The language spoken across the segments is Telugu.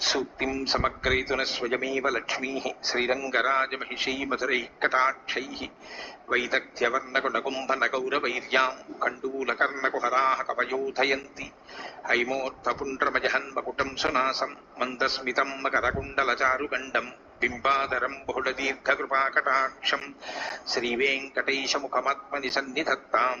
సూక్తిం సమగ్రయతున స్వయమేవ లక్ష్మీ శ్రీరంగరాజమహిషీ మధురైः కటాక్షైः వైదగ్ధ్యవర్ణకుడకుంభనగౌరవైర్యాం కండూలకర్ణకుహరాः కవయోధయంతి హైమోర్ధపుండ్రమజహన్మకుటం సునాసం మందస్మితం మకరకుండలచారుగండం బింబాదరం బహుళదీర్ఘకృపాకటాక్షం శ్రీవేంకటేశముఖమాత్మని సన్నిధత్తాం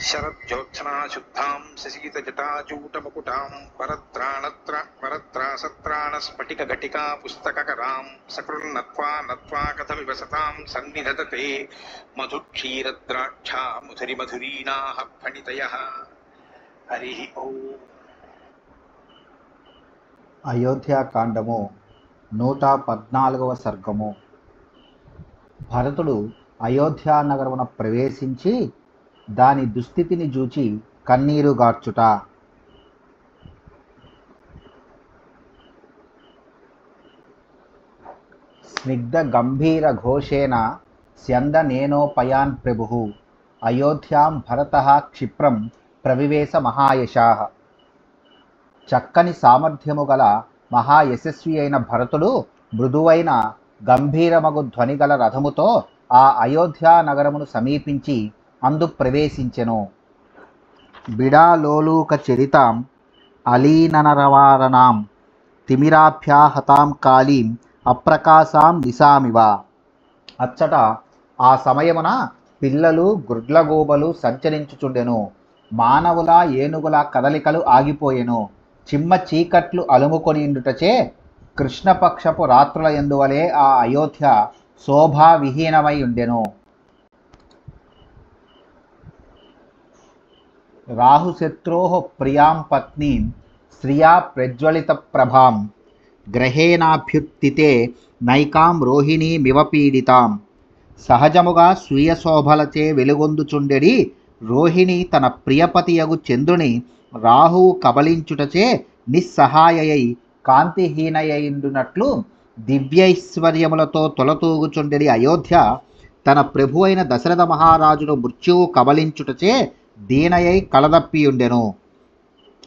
శరజ్యోత్సనాశుద్ధాం శశీతజటాచూటముకుటాం పరత్రాణత్ర పరత్రాసత్రాణస్ఫటికఘటికా పుస్తకకరాం సకృన్నత్వా నత్వా కథమివ సతాం సన్నిధతతే మధుక్షీరద్రాక్షా ముధురిమధురీణాః ఫణితయ హరి ఓం అయోధ్యాకాండము నూట పద్నాలుగవ సర్గము. భరతుడు అయోధ్యా నగరమున ప్రవేశించి దాని దుస్థితిని చూచి కన్నీరు గార్చుట. స్నిగ్ధ గంభీర ఘోషేణ స్యంద నేనోపయాన్ ప్రభు. అయోధ్యాం భరత క్షిప్రం ప్రవివేశ మహాయశా. చక్కని సామర్థ్యము గల మహాయశస్వి అయిన భరతుడు మృదువైన గంభీరమగు ధ్వని గల రథముతో ఆ అయోధ్యా నగరమును సమీపించి అందు ప్రవేశించెను. బిడాలోలూక చరితాం అలీననరవారణాం తిమిరాభ్యాహతాం కాళీం అప్రకాశాం నిశామివ అచ్చట ఆ సమయమున పిల్లలు గుడ్లగూబలు సంచరించుచుండెను. మానవుల ఏనుగుల కదలికలు ఆగిపోయెను. చిమ్మ చీకట్లు అలుముకొనిండుటచే కృష్ణపక్షపు రాత్రుల ఎందువలే ఆ అయోధ్య శోభావిహీనమై ఉండెను. రాహుశత్రో ప్రియాం పత్నీం శ్రియా ప్రజ్వలిత ప్రభాం గ్రహేణాభ్యుత్తితే నైకాం రోహిణీమివ పీడితాం. సహజముగా స్వీయ శోభలచే వెలుగొందుచుండెడి రోహిణి తన ప్రియపతియగు చంద్రుని రాహువు కబలించుటచే నిస్సహాయయై కాంతిహీనయిండునట్లు దివ్యైశ్వర్యములతో తొలతూగుచుండెడి అయోధ్య తన ప్రభు అయిన దశరథ మహారాజును మృత్యువు కబలించుటచే దీనయై కలదప్పియుండెను.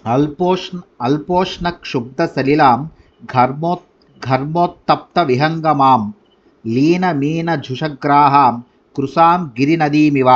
అల్పోష్ణ అల్పోష్ణ క్షుబ్ధ సలిలాం ఘర్మో ఘర్మోత్తప్త విహంగమాం లీన మీన జుషగ్రాహాం కృసాం గిరినదీమివ.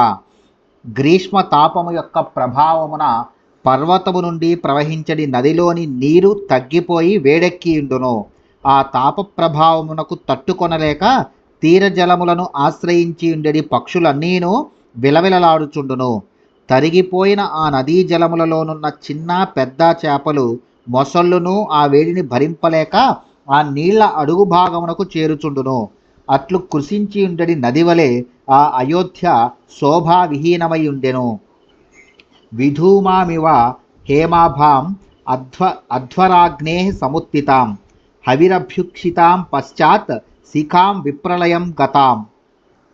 గ్రీష్మ తాపము యొక్క ప్రభావమున పర్వతము నుండి ప్రవహించడి నదిలోని నీరు తగ్గిపోయి వేడెక్కియుండును. ఆ తాప ప్రభావమునకు తట్టుకొనలేక తీర జలములను ఆశ్రయించి ఉండేడి పక్షులన్నీను విలవిలలాడుచుండును. తరిగిపోయిన ఆ నదీ జలములలోనున్న చిన్న పెద్ద చేపలు మొసళ్ళును ఆ వేడిని భరింపలేక ఆ నీళ్ళ అడుగు భాగమునకు చేరుచుండును. అట్లు కృషించి ఉండడి నదివలే ఆ అయోధ్య శోభావిహీనమై ఉండెను విధూమామివ హేమాభాం అధ్వ అధ్వరాగ్నే సముత్తితాం. హవిరభ్యుక్షితాం పశ్చాత్ శిఖాం విప్రలయం గతాం.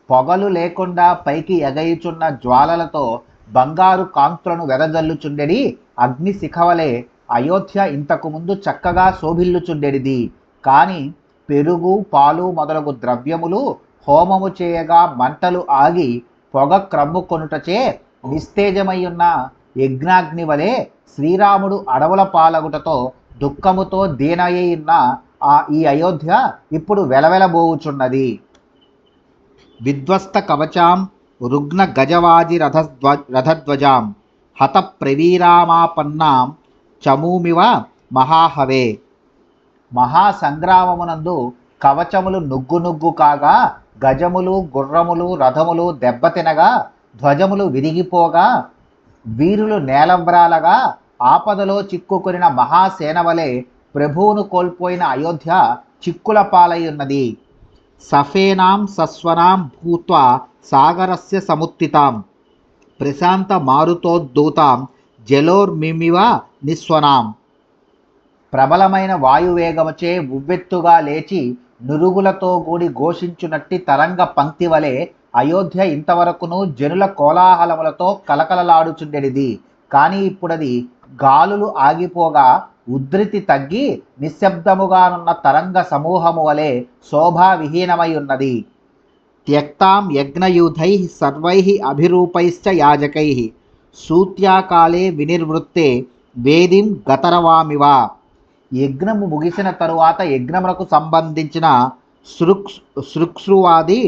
పొగలు లేకుండా పైకి ఎగయుచున్న జ్వాలలతో బంగారు కాంతులను వెదజల్లుచుండెడి అగ్ని శిఖవలే అయోధ్య ఇంతకుముందు చక్కగా శోభిల్లుచుండెడిది. కానీ పెరుగు పాలు మొదలగు ద్రవ్యములు హోమము చేయగా మంటలు ఆగి పొగ క్రమ్ముకొనుటచే నిస్తేజమయ్యున్న యజ్ఞాగ్ని వలె శ్రీరాముడు అడవుల పాలగుటతో దుఃఖముతో దీనయ్యున్న ఆ ఈ అయోధ్య ఇప్పుడు వెలవెలబోవుచున్నది. విధ్వస్త కవచాం రుగ్న గజవాజి రథధ్వ రథధ్వజాం హత ప్రవీరామాపన్నాం చమూమివ మహాహవే. మహాసంగ్రామమునందు కవచములు నుగ్గు నుగ్గు కాగా గజములు గుర్రములు రథములు దెబ్బతినగా ధ్వజములు విరిగిపోగా వీరులు నేలవ్రాలగా ఆపదలో చిక్కుకొనిన మహాసేన వలె ప్రభువును కోల్పోయిన అయోధ్య చిక్కుల పాలై ఉన్నది. సఫేనాం సస్వనాం భూత్వా సాగరస్య సముత్తితాం. ప్రశాంత మారుతోద్దూతాం జలోర్మిమివ నిస్వనాం. ప్రబలమైన వాయువేగముచే ఉవ్వెత్తుగా లేచి నురుగులతో కూడి ఘోషించునట్టి తరంగ పంక్తి వలె అయోధ్య ఇంతవరకును జనుల కోలాహలములతో కలకలలాడుచుండెడిది. కానీ ఇప్పుడది గాలులు ఆగిపోగా ఉద్ధృతి తగ్గి నిశ్శబ్దముగానున్న తరంగ సమూహము వలె శోభావిహీనమై ఉన్నది. త్యక్తాం యజ్ఞయూధై సర్వై అభిరూపైశ్చ యాజకై. సూత్యాకాలే వినిర్వృత్తే వేదిం గతరవామివ. యజ్ఞము ముగిసిన తరువాత యజ్ఞములకు సంబంధించిన సృక్స్ సృక్స్రువాది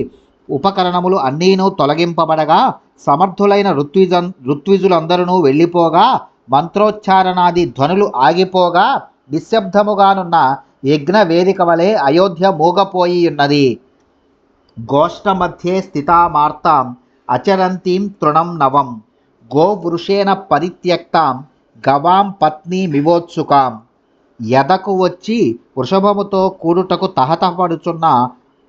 ఉపకరణములు అన్నీను తొలగింపబడగా సమర్థులైన ఋత్విజ ఋత్విజులందరూ వెళ్ళిపోగా మంత్రోచ్చారణాది ధ్వనులు ఆగిపోగా నిశ్శబ్దముగానున్న యజ్ఞ వేదిక వలె అయోధ్య మూగపోయి ఉన్నది గోష్ఠమధ్యే స్థితామార్తాం అచరంతీం తృణం నవం గోవృషేణ పరిత్యక్తాం గవాం పత్నీమివోత్సుకాం. ఎదకు వచ్చి వృషభముతో కూడుటకు తహతపడుచున్న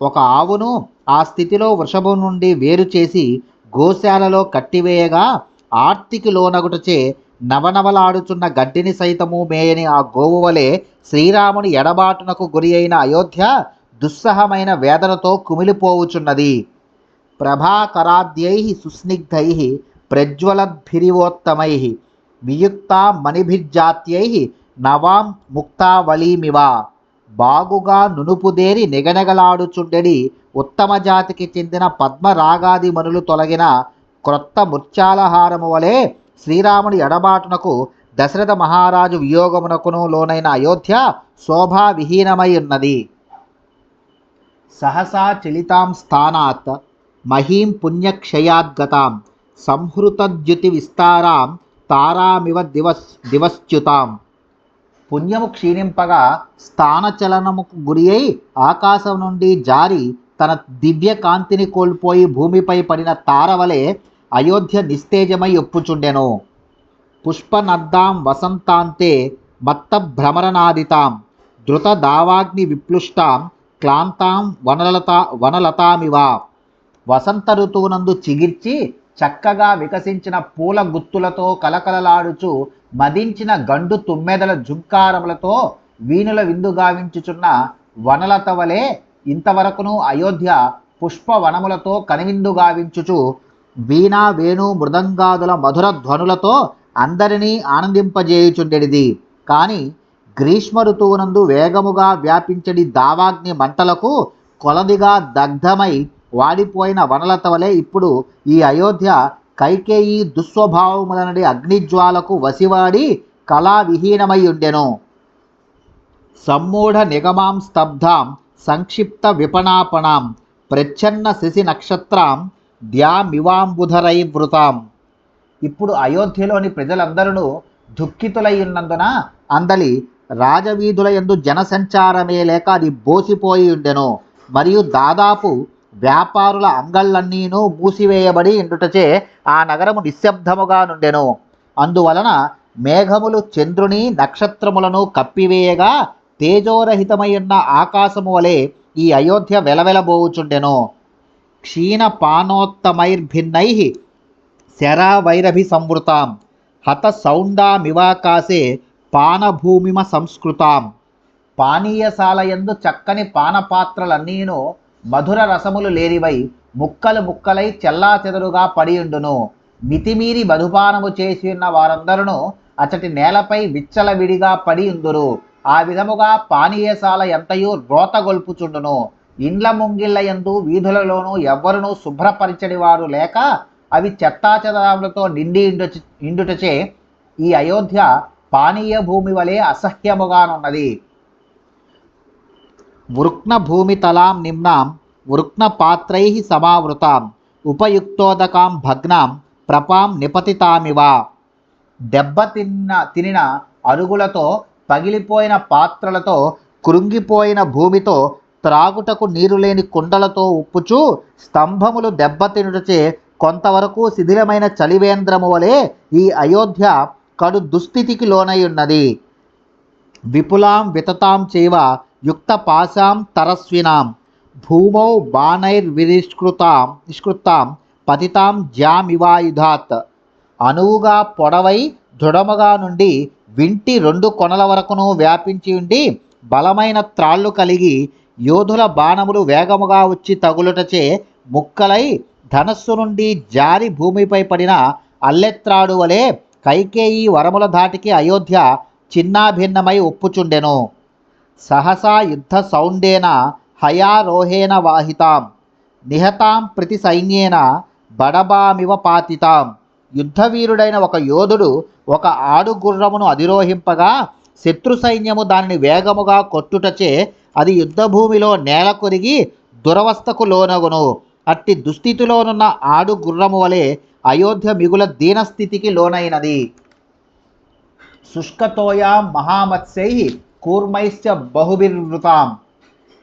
ఒక ఆవును ఆ స్థితిలో వృషభం నుండి వేరు చేసి గోశాలలో కట్టివేయగా ఆర్తికి లోనగుటచే నవనవలాడుచున్న గడ్డిని సైతము మేయని ఆ గోవు వలె శ్రీరాముని ఎడబాటునకు గురి అయిన అయోధ్య దుస్సహమైన వేదనతో కుమిలిపోవుచున్నది. ప్రభాకరాద్యై సుస్నిగ్ధై ప్రజ్వలద్భిరివోత్తమై వియుక్తా మణిభిర్జాత్యై నవాం ముక్తావళీమివ. బాగుగా నునుపుదేరి నిగనగలాడుచుండెడి ఉత్తమ జాతికి చెందిన పద్మరాగాది మనులు తొలగిన క్రొత్త ముత్యాలహారము వలె శ్రీరాముని ఎడబాటునకు దశరథ మహారాజు వియోగమునకును లోనైన అయోధ్య శోభావిహీనమై ఉన్నది. సహసా చలితాం స్థానాత్ మహీం పుణ్యక్షయాద్గతాం సంహృతద్యుతి విస్తారాం తారామివ దివస్ దివశ్చ్యుతాం పుణ్యము క్షీణింపగా స్థానచలనముకు గురి అయి ఆకాశం నుండి జారి తన దివ్య కాంతిని కోల్పోయి భూమిపై పడిన తారవలే అయోధ్య నిస్తేజమై ఒప్పుచుండెను. పుష్పనద్దాం వసంతాంతే మత్త భ్రమరనాదితాం ధృత దావాగ్ని విప్లుష్టాం క్లాంతాం వనలత వనలతామివ? వసంత ఋతువునందు చిగిర్చి చక్కగా వికసించిన పూల గుత్తులతో కలకలలాడుచు మదించిన గండు తుమ్మెదల జుంకారములతో వీణుల విందు గావించుచున్న వనలత వలె ఇంతవరకును అయోధ్య పుష్పవనములతో కనివిందుగావించుచు వీణా వేణు మృదంగాదుల మధుర ధ్వనులతో అందరినీ ఆనందింపజేయుచుండెడిది. కానీ గ్రీష్మ ఋతువునందు వేగముగా వ్యాపించడి దావాగ్ని మంటలకు కొలదిగా దగ్ధమై వాడిపోయిన వనలత వలె ఇప్పుడు ఈ అయోధ్య కైకేయి దుస్వభావములనడి అగ్నిజ్వాలకు వసివాడి కళావిహీనమై ఉండెను సమ్మూఢ నిగమాం స్తబ్ధాం సంక్షిప్త విపణాపణాం ప్రచ్ఛన్న శశి నక్షత్రాం ద్యామివాంబుధరైవృతాం ఇప్పుడు అయోధ్యలోని ప్రజలందరూ దుఃఖితులై ఉన్నందున అందలి రాజవీధుల యందు జనసంచారమే లేక అది బోసిపోయి ఉండెను. మరియు దాదాపు వ్యాపారుల అంగళ్ళన్నీను మూసివేయబడి ఉండుటచే ఆ నగరము నిశ్శబ్దముగా నుండెను. అందువలన మేఘములు చంద్రుని నక్షత్రములను కప్పివేయగా తేజోరహితమైయున్న ఆకాశము వలె ఈ అయోధ్య వెలవెలబోవుచుండెను. క్షీణపానోత్తమైర్భిన్నై శరావైరభి సంవృతాం హత సౌండామివాకాశే పానభూమిమ సంస్కృతాం. పానీయశాలయందు చక్కని పానపాత్రలన్నీను మధుర రసములు లేనివై ముక్కలు ముక్కలై చెల్లా చెదరుగా పడియుండును. మితిమీరి మధుపానము చేసి ఉన్న వారందరూ అతటి నేలపై విచ్చలవిడిగా పడి ఉందురు ఆ విధముగా పానీయశాల ఎంతయు రోతగొల్పుచుండును. ఇండ్ల ముంగిళ్ళ యందు వీధులలోనూ ఎవ్వరునూ శుభ్రపరిచడి వారు లేక అవి చెత్తాచెదాములతో నిండి ఇండు ఇండుటచే ఈ అయోధ్య పానీయ భూమి వలె అసహ్యముగానున్నది. వృక్న భూమితలాం నిమ్నాం వృక్న పాత్రై సమావృతాం ఉపయుక్తోదకాం భగ్నాం ప్రపాం నిపతితామివ. దెబ్బతిన్న తినిన అరుగులతో పగిలిపోయిన పాత్రలతో కృంగిపోయిన భూమితో త్రాగుటకు నీరు లేని కుండలతో ఉప్పుచు స్తంభములు దెబ్బతినుటచే కొంతవరకు శిథిలమైన చలివేంద్రము వలె ఈ అయోధ్య కడు దుస్థితికి లోనై ఉన్నది. విపులాం వితతాం చేవ యుక్త పాశాం తరస్వినాం. భూమౌ బాణైర్వినిష్కృతాం నిష్కృతాం పతితాం జామివాయుధాత్. అనువుగా పొడవై దృఢముగా నుండి వింటి రెండు కొనల వరకును వ్యాపించి ఉండి బలమైన త్రాళ్ళు కలిగి యోధుల బాణములు వేగముగా వచ్చి తగులుటచే ముక్కలై ధనస్సు నుండి జారి భూమిపై పడిన అల్లెత్రాడు వలె కైకేయి వరముల ధాటికి అయోధ్య చిన్నాభిన్నమై ఒప్పుచుండెను. సహసా యుద్ధ సౌండేన హయారోహేణ వాహితాం. నిహతాం ప్రతి సైన్యేన బడబామివ పాతితాం. యుద్ధవీరుడైన ఒక యోధుడు ఒక ఆడుగుర్రమును అధిరోహింపగా శత్రు సైన్యము దానిని వేగముగా కొట్టుటచే అది యుద్ధభూమిలో నేల కొరిగి దురవస్థకు లోనగును. అట్టి దుస్థితిలోనున్న ఆడు గుర్రము వలె అయోధ్య మిగుల దీనస్థితికి లోనైనది. శుష్కతోయా మహామత్స్యై కూర్మైశ్చ బహుభిర్వృతాం.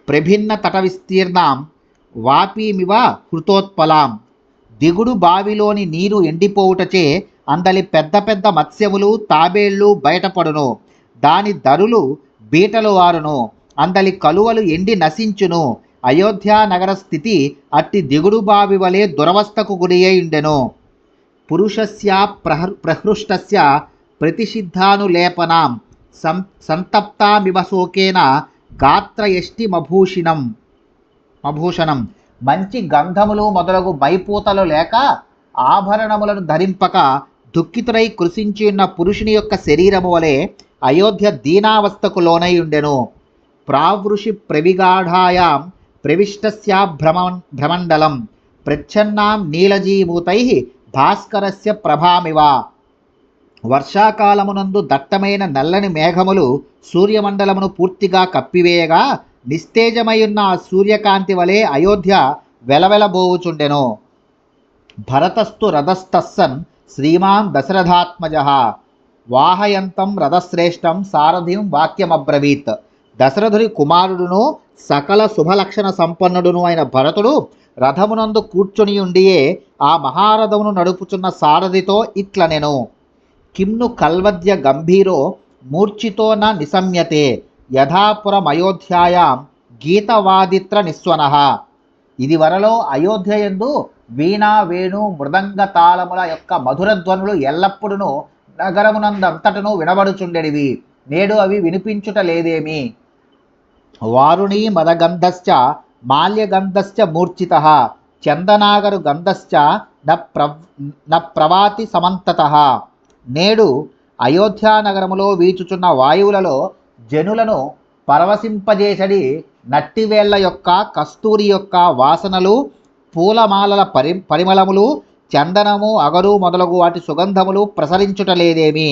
ప్రభిన్న తట విస్తీర్ణాం వాపీమివ హృతోత్పలాం. దిగుడు బావిలోని నీరు ఎండిపోవుటచే అందలి పెద్ద పెద్ద మత్స్యములు తాబేళ్ళు బయటపడును. దాని ధరులు బీటలు వారును అందలి కలువలు ఎండి నశించును. అయోధ్య నగర స్థితి అట్టి దిగుడు బావి వలె దురవస్థకు గురి ఉండెను పురుషస్య ప్రహృ ప్రహృష్టస్య ప్రతిషిద్ధానులేపనాం. సం సంతప్తామివ గాత్రయష్టిమభూషిణం. మభూషణం. మంచి గంధములు మొదలగు మైపూతలు లేక ఆభరణములను ధరింపక దుఃఖితుడై కృషించి ఉన్న పురుషుని యొక్క శరీరము వలె అయోధ్య దీనావస్థకు లోనై ఉండెను. ప్రావృషి ప్రవిగాఢాయాం ప్రవిష్టస్యా భ్రమ భ్రమండలం. ప్రచ్ఛన్నాం నీలజీభూతై భాస్కరస్య ప్రభామివ. వర్షాకాలమునందు దట్టమైన నల్లని మేఘములు సూర్యమండలమును పూర్తిగా కప్పివేయగా నిస్తేజమైయున్న ఆ సూర్యకాంతి వలె అయోధ్య వెలవెలబోవుచుండెను. భరతస్థు రథస్థస్సన్ శ్రీమాన్ దశరథాత్మజ. వాహయంతం రథశ్రేష్టం సారథిం వాక్యమబ్రవీత్. దశరథుని కుమారుడును సకల శుభలక్షణ సంపన్నుడును అయిన భరతుడు రథమునందు కూర్చుని ఉండియే ఆ మహారథమును నడుపుచున్న సారథితో ఇట్లనెను కిమ్ను కల్వద్య గంభీరో మూర్ఛితో న నిశమ్యతే యథాపురమయోధ్యాయాం గీతవాదిత్ర నిస్వనః. ఇది వరలో అయోధ్యయందు వీణా వేణు మృదంగ తాళముల యొక్క మధుర ధ్వనులు ఎల్లప్పుడూ నగరమునందంతటను వినబడుచుండెడివి. నేడు అవి వినిపించుట లేదేమి? వారుణి మదగంధశ్చ మాల్యగంధశ్చ మూర్ఛిత చందనాగరు గంధశ్చ న ప్రవ్ న ప్రవాతి సమంతత. నేడు అయోధ్యానగరములో వీచుచున్న వాయువులలో జనులను పరవశింపజేసడి నట్టివేళ్ళ యొక్క కస్తూరి యొక్క వాసనలు పూలమాలల పరి పరిమళములు చందనము అగరు మొదలగు వాటి సుగంధములు ప్రసరించుటలేదేమి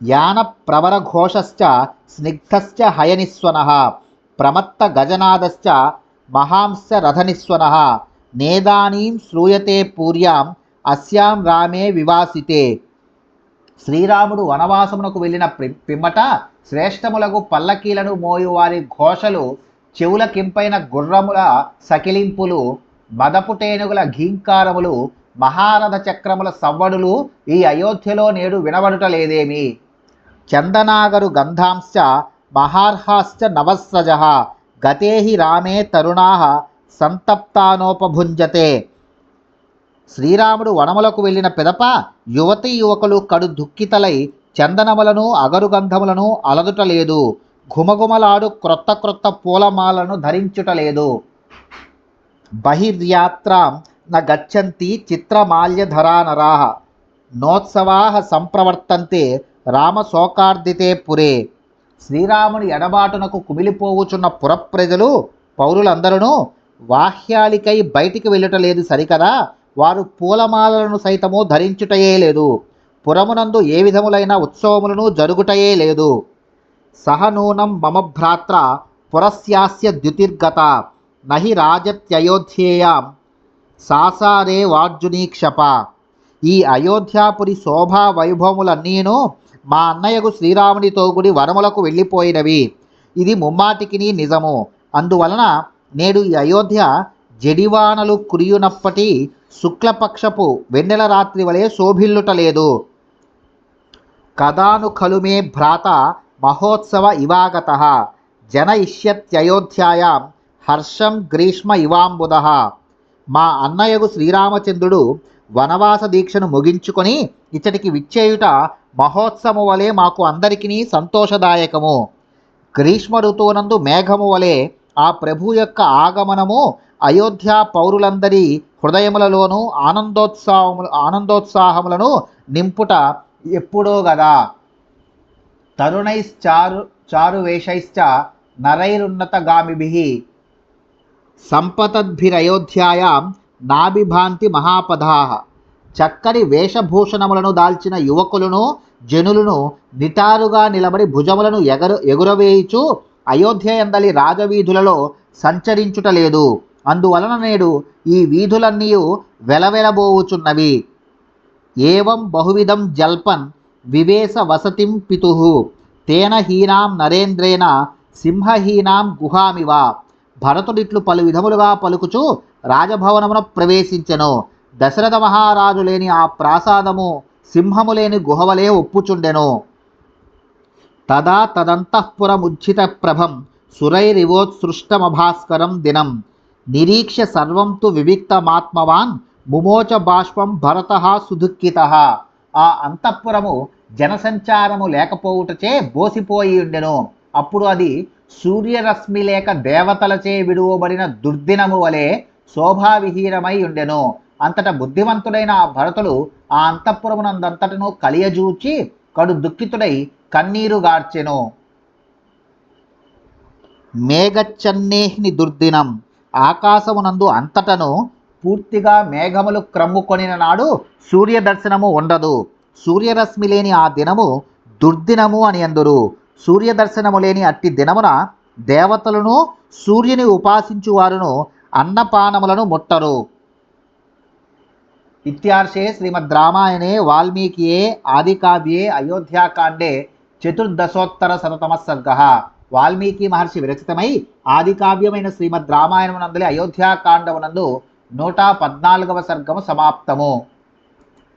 యాన ప్రవర ఘోషశ్చ స్నిగ్ధశ్చ హయనిస్వన. ప్రమత్త గజనాదశ్చ మహాంశ రథనిస్వన. నేదానీం శ్రూయతే పూర్యాం అస్యాం రామే వివాసితే. శ్రీరాముడు వనవాసమునకు వెళ్ళిన పి- పిమ్మట శ్రేష్టములకు పల్లకీలను మోయువారి ఘోషలు చెవుల కింపైన గుర్రముల సకిలింపులు మదపుటేనుగుల ఘీంకారములు మహారథ చక్రముల సవ్వడులు ఈ అయోధ్యలో నేడు వినబడుట లేదేమి? చందనాగరు గంధాంశ మహార్హాశ్చ నవస్రజ గతేహి రామే తరుణా సంతప్తానోపభుంజతే. శ్రీరాముడు వనములకు వెళ్ళిన పిదప యువతి యువకులు కడు దుఃఖితలై చందనములను అగరుగంధములను అలదుటలేదు. ఘుమఘుమలాడు క్రొత్త క్రొత్త పూలమాలను ధరించుటలేదు. బహిర్యాత్రాం న గచ్చంతి చిత్రమాల్యధరా నరాః సంప్రవర్తంతే రామశోకార్దితే పురే. శ్రీరాముని ఎడబాటునకు కుమిలిపోవుచున్న పురప్రజలు పౌరులందరూ వాహ్యాలికై బయటికి వెళ్ళుటలేదు సరికదా? వారు పూలమాలలను సైతము ధరించుటయే లేదు. పురమునందు ఏ విధములైన ఉత్సవములను జరుగుటయే లేదు. సహనూనం మమ భ్రాత్ర పురస్యాస్య ద్యుతిర్గత నహి రాజత్యయోధ్యేయాం. సాసారే వార్జునీక్షప. ఈ అయోధ్యాపురి శోభా వైభవములన్నీను మా అన్నయ్యకు శ్రీరామునితో గుడి వనములకు వెళ్ళిపోయినవి. ఇది ముమ్మాటికిని నిజము. అందువలన నేడు ఈ అయోధ్య జడివానలు కురియునప్పటి శుక్లపక్షపు వెన్నెల రాత్రి వలె శోభిల్లుటలేదు కదాను ఖలు భ్రాత మహోత్సవ ఇవాగత. జన ఇష్యత్యయోధ్యాయాం హర్షం గ్రీష్మ ఇవాంబుద మా అన్నయ్యకు శ్రీరామచంద్రుడు వనవాస దీక్షను ముగించుకొని ఇచ్చటికి విచ్చేయుట మహోత్సవము వలె మాకు అందరికీ సంతోషదాయకము. గ్రీష్మ ఋతువునందు మేఘము వలె ఆ ప్రభు యొక్క ఆగమనము అయోధ్య పౌరులందరి హృదయములలోనూ ఆనందోత్సాహములు ఆనందోత్సాహములను నింపుట ఎప్పుడో గదా. తరుణైశ్చారు చారు వేషైశ్చ నరైరున్నతగామిభిః. సంపతద్భిరయోధ్యాయాం నాభిభాంతి మహాపదాః. చక్కని వేషభూషణములను దాల్చిన యువకులను జనులను నిటారుగా నిలబడి భుజములను ఎగరు ఎగురవేయుచు అయోధ్య ఎందలి రాజవీధులలో సంచరించుట లేదు. అందువలన నేడు ఈ వీధులన్నీ వెలవెలబోవుచున్నవి. ఏవం బహువిధం జల్పన్ వివేశ వసతిం పితు. తేన హీనాం నరేంద్రేణ సింహహీనాం గుహామివ. భరతుడిట్లు పలు విధములుగా పలుకుచు రాజభవనమున ప్రవేశించెను. దశరథ మహారాజు లేని ఆ ప్రాసాదము సింహము లేని గుహవలే ఒప్పుచుండెను. తదా తదంతఃపురముజ్జిత ప్రభం సురైరివోత్సృష్టమభాస్కరం దినం. నిరీక్ష్య సర్వం తు వివిక్తమాత్మవాన్ ముమోచ బాష్పం భరత సుదుఃఖిత. ఆ అంతఃపురము జనసంచారము లేకపోవుటచే బోసిపోయి ఉండెను అప్పుడు అది సూర్యరశ్మి లేక దేవతలచే విడువబడిన దుర్దినము వలె శోభావిహీనమై ఉండెను. అంతట బుద్ధివంతుడైన ఆ భరతుడు ఆ అంతఃపురమునందంతటను కలియజూచి కడు దుఃఖితుడై కన్నీరు గార్చెను. మేఘచ్చన్నేహిని దుర్దినం. ఆకాశమునందు అంతటను పూర్తిగా మేఘములు క్రమ్ముకొనిన నాడు సూర్య దర్శనము ఉండదు. సూర్యరశ్మి లేని ఆ దినము దుర్దినము అని అందురు సూర్యదర్శనము లేని అట్టి దినమున దేవతలను సూర్యుని ఉపాసించువారును అన్నపానములను ముట్టరు. ఇత్యార్షే శ్రీమద్ రామాయణే వాల్మీకియే ఆదికావ్యే అయోధ్యాకాండే చతుర్దశోత్తర శతతమ సర్గ. వాల్మీకి మహర్షి విరచితమై ఆదికావ్యమైన శ్రీమద్ రామాయణమునందలి అయోధ్యాకాండమునందు నూట పద్నాలుగవ సర్గము సమాప్తము.